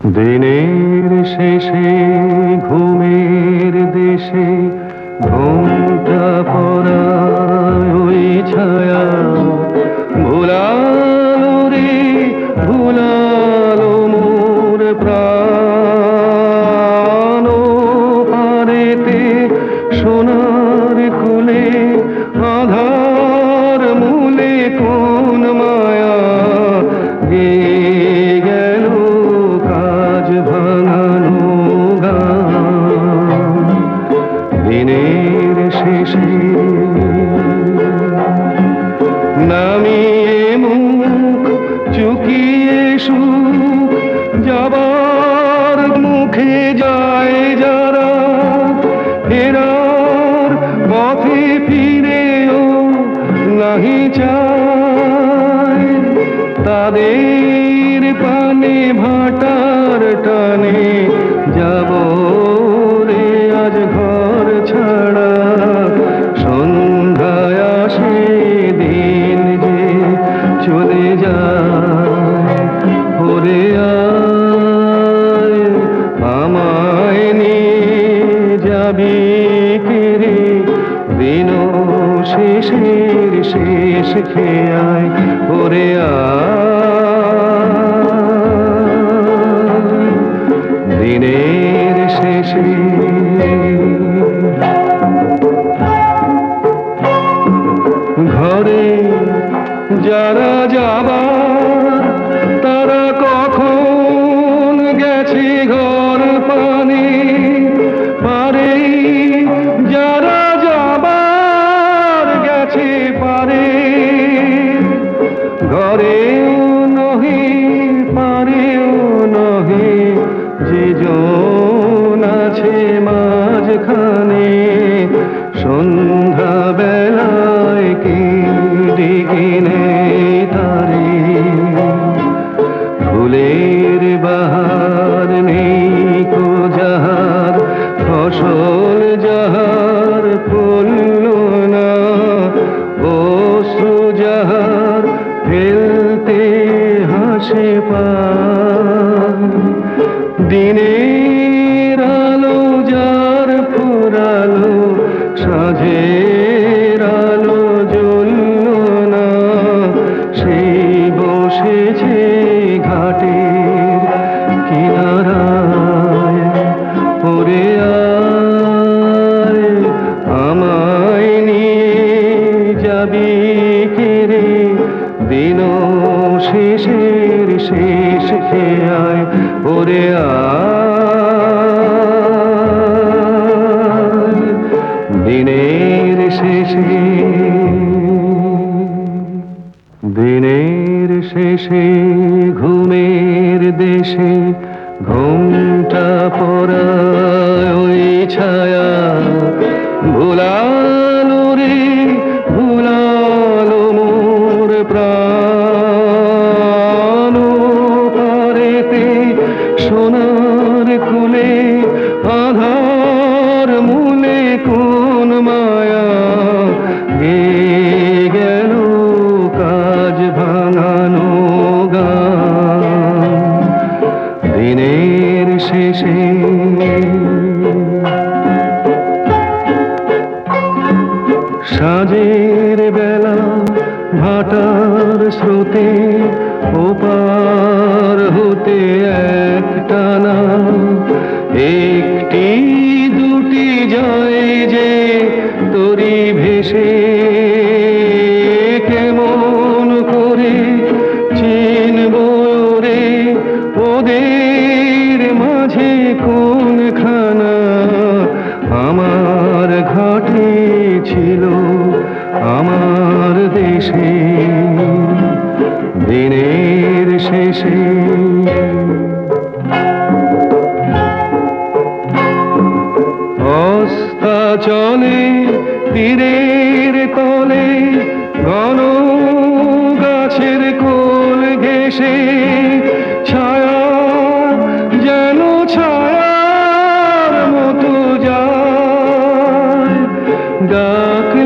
দিনের শেষে ঘুমের দেশে শেষে নামিয়ে মুখ, চুকিয়ে সুখ, যাবার মুখে যায় যারা, ফেরার পথে ফিরেও নাহি চায় তাদের যাবি কেরে দিন শেষের শেষ খেয়ায় ওরে আয় পায় দিনের দেশে ঘুমটা পড়া ওই ছায়া। ভুলালো রে ভুলালো মোর প্রাণ। পারেতে সোনার স্রোতে ওপার হতে এক টানা একটি, দুটি যায় যে তরি ভেসে কেমন করে চিনব রে? ওদের মাঝে কোনখানা আমার ঘাটে ছিল, আমার দেশে। দিনের শেষে। অস্তা চলে তীরের তলে ঘন গাছের কোল ঘেসে ছায়া যেন ছায়ার মতো ডাকলে